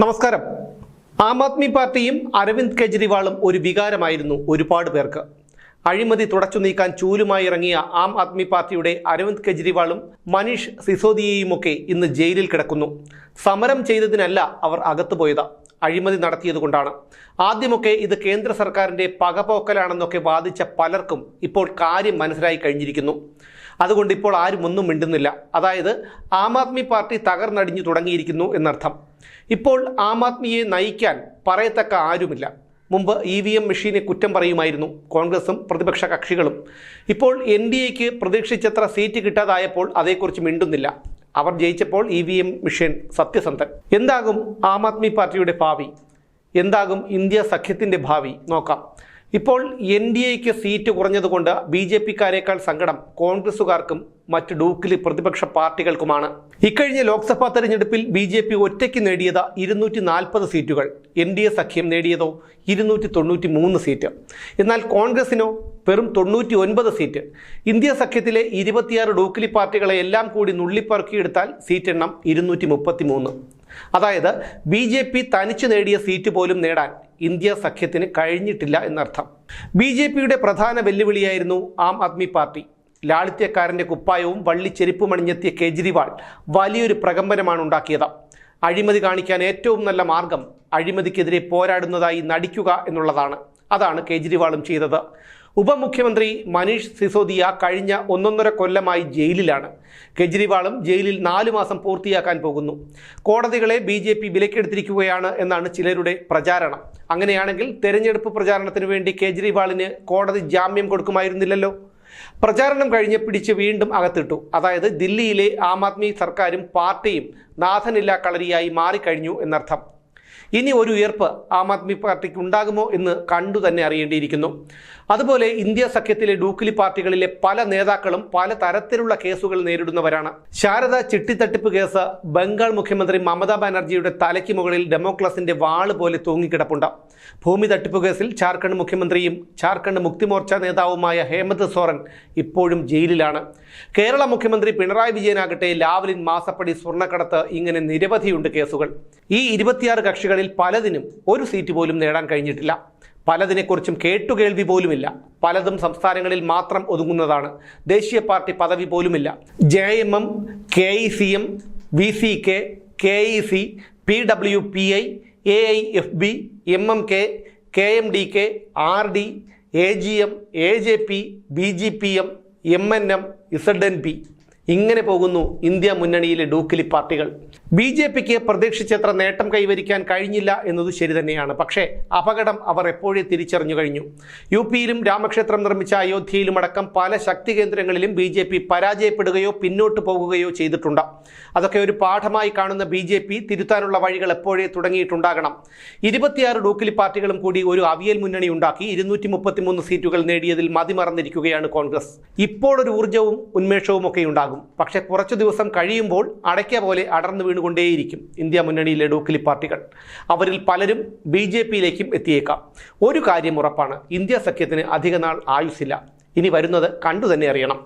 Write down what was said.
നമസ്കാരം. ആം ആദ്മി പാർട്ടിയും അരവിന്ദ് കെജ്രിവാളും ഒരു വികാരമായിരുന്നു ഒരുപാട് പേർക്ക്. അഴിമതി തുടച്ചു നീക്കാൻ ചൂലുമായി ഇറങ്ങിയ ആം ആദ്മി പാർട്ടിയുടെ അരവിന്ദ് കെജ്രിവാളും മനീഷ് സിസോദിയയുമൊക്കെ ഇന്ന് ജയിലിൽ കിടക്കുന്നു. സമരം ചെയ്തതിനല്ല അവർ അകത്തു പോയത്. അഴിമതി നടത്തിയതുകൊണ്ടാണ് ആദ്യമൊക്കെ ഇത് കേന്ദ്ര സർക്കാരിന്റെ പകപോക്കലാണെന്നൊക്കെ വാദിച്ച പലർക്കും ഇപ്പോൾ കാര്യം മനസ്സിലായി കഴിഞ്ഞിരിക്കുന്നു. അതുകൊണ്ട് ഇപ്പോൾ ആരും ഒന്നും മിണ്ടുന്നില്ല. അതായത് ആം ആദ്മി പാർട്ടി തകർന്നടിഞ്ഞു തുടങ്ങിയിരിക്കുന്നു എന്നർത്ഥം. ഇപ്പോൾ ആം ആദ്മിയെ നയിക്കാൻ പറയത്തക്ക ആരുമില്ല. മുമ്പ് ഇ വി എം മെഷീനെ കുറ്റം പറയുമായിരുന്നു. കോൺഗ്രസും പ്രതിപക്ഷ കക്ഷികളും. ഇപ്പോൾ എൻ ഡി എക്ക് പ്രതീക്ഷിച്ചത്ര സീറ്റ് കിട്ടാതായപ്പോൾ അതേക്കുറിച്ച് മിണ്ടുന്നില്ല. അവർ ജയിച്ചപ്പോൾ ഇ വി എം മിഷൻ സത്യസന്ധൻ. എന്താകും ആം ആദ്മി പാർട്ടിയുടെ ഭാവി? എന്താകും ഇന്ത്യ സഖ്യത്തിന്റെ ഭാവി? നോക്കാം. ഇപ്പോൾ എൻ ഡി എക്ക് സീറ്റ് കുറഞ്ഞതുകൊണ്ട് ബി ജെ പിക്കാരേക്കാൾ സങ്കടം കോൺഗ്രസുകാർക്കും മറ്റ് ഡൂക്കിലി പ്രതിപക്ഷ പാർട്ടികൾക്കുമാണ്. ഇക്കഴിഞ്ഞ ലോക്സഭാ തെരഞ്ഞെടുപ്പിൽ ബി ജെ പി ഒറ്റയ്ക്ക് നേടിയത് ഇരുന്നൂറ്റി നാൽപ്പത് സീറ്റുകൾ. എൻ ഡി എ സഖ്യം നേടിയതോ ഇരുന്നൂറ്റി തൊണ്ണൂറ്റി മൂന്ന് സീറ്റ്. എന്നാൽ കോൺഗ്രസിനോ വെറും തൊണ്ണൂറ്റി ഒൻപത് സീറ്റ്. ഇന്ത്യ സഖ്യത്തിലെ ഇരുപത്തിയാറ് ഡൂക്കിലി പാർട്ടികളെ എല്ലാം കൂടി നുള്ളിപ്പറക്കിയെടുത്താൽ സീറ്റ് എണ്ണം ഇരുന്നൂറ്റി മുപ്പത്തി മൂന്ന് അതായത് ബി ജെ പി തനിച്ചു നേടിയ സീറ്റ് പോലും നേടാൻ ഇന്ത്യ സഖ്യത്തിന് കഴിഞ്ഞിട്ടില്ല എന്നർത്ഥം. ബി ജെ പിയുടെ പ്രധാന വെല്ലുവിളിയായിരുന്നു ആം ആദ്മി പാർട്ടി. ലാളിത്യക്കാരന്റെ കുപ്പായവും വള്ളിച്ചെരുപ്പും അണിഞ്ഞെത്തിയ കേജ്രിവാൾ വലിയൊരു പ്രകമ്പനമാണ് ഉണ്ടാക്കിയത്. അഴിമതി കാണിക്കാൻ ഏറ്റവും നല്ല മാർഗം അഴിമതിക്കെതിരെ പോരാടുന്നതായി നടിക്കുക എന്നുള്ളതാണ്. അതാണ് കേജ്രിവാളും ചെയ്തത്. ഉപമുഖ്യമന്ത്രി മനീഷ് സിസോദിയ കഴിഞ്ഞ ഒന്നൊന്നര കൊല്ലമായി ജയിലിലാണ്. കെജ്രിവാളും ജയിലിൽ നാലു മാസം പൂർത്തിയാക്കാൻ പോകുന്നു. കോടതികളെ ബി ജെ പി വിലക്കെടുത്തിരിക്കുകയാണ് എന്നാണ് ചിലരുടെ പ്രചാരണം. അങ്ങനെയാണെങ്കിൽ തെരഞ്ഞെടുപ്പ് പ്രചാരണത്തിന് വേണ്ടി കേജ്രിവാളിന് കോടതി ജാമ്യം കൊടുക്കുമായിരുന്നില്ലല്ലോ? പ്രചാരണം കഴിഞ്ഞ് പിടിച്ച് വീണ്ടും അകത്തിട്ടു. അതായത് ദില്ലിയിലെ ആം ആദ്മി സർക്കാരും പാർട്ടിയും നാഥനില്ലാ കളരിയായി മാറിക്കഴിഞ്ഞു എന്നർത്ഥം. ഇനി ഒരു ഉയർപ്പ് ആം ആദ്മി പാർട്ടിക്ക് ഉണ്ടാകുമോ എന്ന് കണ്ടു തന്നെ അറിയേണ്ടിയിരിക്കുന്നു. അതുപോലെ ഇന്ത്യ സഖ്യത്തിലെ ഡൂക്കിലി പാർട്ടികളിലെ പല നേതാക്കളും പല തരത്തിലുള്ള കേസുകൾ നേരിടുന്നവരാണ്. ശാരദ ചിട്ടിത്തട്ടിപ്പ് കേസ് ബംഗാൾ മുഖ്യമന്ത്രി മമതാ ബാനർജിയുടെ തലയ്ക്ക് മുകളിൽ ഡെമോക്രസിന്റെ വാൾ പോലെ തൂങ്ങിക്കിടപ്പുണ്ട്. ഭൂമി തട്ടിപ്പ് കേസിൽ ജാർഖണ്ഡ് മുഖ്യമന്ത്രിയും ജാർഖണ്ഡ് മുക്തിമോർച്ച നേതാവുമായ ഹേമന്ത് സോറൻ ഇപ്പോഴും ജയിലിലാണ്. കേരള മുഖ്യമന്ത്രി പിണറായി വിജയനാകട്ടെ ലാവലിൻ മാസപ്പടി സ്വർണക്കടത്ത് ഇങ്ങനെ നിരവധിയുണ്ട് കേസുകൾ. ഈ ഇരുപത്തിയാറ് കക്ഷികളിൽ പലതിനും ഒരു സീറ്റ് പോലും നേടാൻ കഴിഞ്ഞിട്ടില്ല. പലതിനെക്കുറിച്ചും കേട്ടുകേൾവി പോലുമില്ല. പലതും സംസ്ഥാനങ്ങളിൽ മാത്രം ഒതുങ്ങുന്നതാണ്. ദേശീയ പാർട്ടി പദവി പോലുമില്ല. J M M K E C M V C K K E C P W P I A I F B M M K K M D K R D A G M A J P B G P M M N M Z N P. ഇങ്ങനെ പോകുന്നു India മുന്നണിയിലെ ഡൂക്കിലി പാർട്ടികൾ. B J പിക്ക് പ്രതീക്ഷിച്ചത്ര നേട്ടം കൈവരിക്കാൻ കഴിഞ്ഞില്ല എന്നത് ശരി തന്നെയാണ്. പക്ഷേ അപകടം അവർ എപ്പോഴേ തിരിച്ചറിഞ്ഞു കഴിഞ്ഞു. യു പിയിലും രാമക്ഷേത്രം നിർമ്മിച്ച അയോധ്യയിലും അടക്കം പല ശക്തി കേന്ദ്രങ്ങളിലും ബി ജെ പി പരാജയപ്പെടുകയോ പിന്നോട്ട് പോകുകയോ ചെയ്തിട്ടുണ്ട്. അതൊക്കെ ഒരു പാഠമായി കാണുന്ന ബി ജെ പി തിരുത്താനുള്ള വഴികൾ എപ്പോഴേ തുടങ്ങിയിട്ടുണ്ടാകണം. ഇരുപത്തിയാറ് ഡൂക്കിലി പാർട്ടികളും കൂടി ഒരു അവിയൽ മുന്നണി ഉണ്ടാക്കി ഇരുന്നൂറ്റി മുപ്പത്തിമൂന്ന് സീറ്റുകൾ നേടിയതിൽ മതിമറന്നിരിക്കുകയാണ് കോൺഗ്രസ്. ഇപ്പോഴൊരു ഊർജവും ഉന്മേഷവും ഒക്കെ ഉണ്ടാകും പക്ഷേ കുറച്ചു ദിവസം കഴിയുമ്പോൾ അടയ്ക്ക പോലെ അടർന്നു വീണുകൊണ്ടേയിരിക്കും ഇന്ത്യ മുന്നണിയിലെ ഡൂക്കിലി പാർട്ടികൾ. അവരിൽ പലരും ബി ജെ പിയിലേക്കും എത്തിയേക്കാം. ഒരു കാര്യം ഉറപ്പാണ് ഇന്ത്യ സഖ്യത്തിന് അധികനാൾ ആയുസ്സില്ല. ഇനി വരുന്നത് കണ്ടു തന്നെ അറിയണം.